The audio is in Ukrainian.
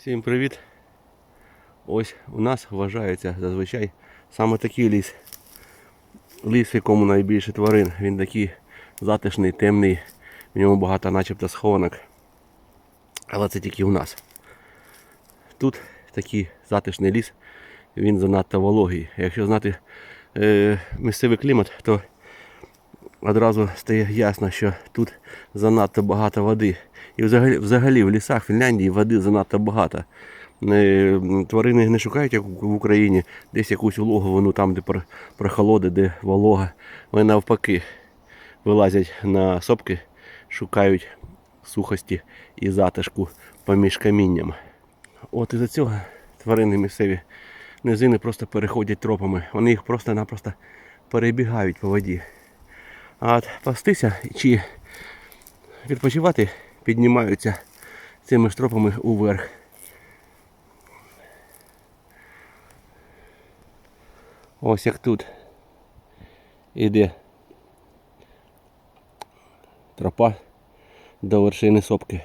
Всім привіт! Ось у нас вважається зазвичай саме такий ліс. Ліс, в якому найбільше тварин. Він такий затишний, темний, в ньому багато начебто схованок. Але це тільки у нас. Тут такий затишний ліс, він занадто вологий. Якщо знати е, місцевий клімат, то одразу стає ясно, що тут занадто багато води. І взагалі, взагалі в лісах Фінляндії води занадто багато. Е, Тварини не шукають, як в Україні, десь якусь улоговину, там, де про- прохолода, де волога. Вони навпаки вилазять на сопки, шукають сухості і затишку поміж камінням. От із-за цього тварини місцеві низини просто переходять тропами. Вони їх просто-напросто перебігають по воді. А пастися чи відпочивати піднімаються цими штропами уверх. Ось як тут іде тропа до вершини сопки.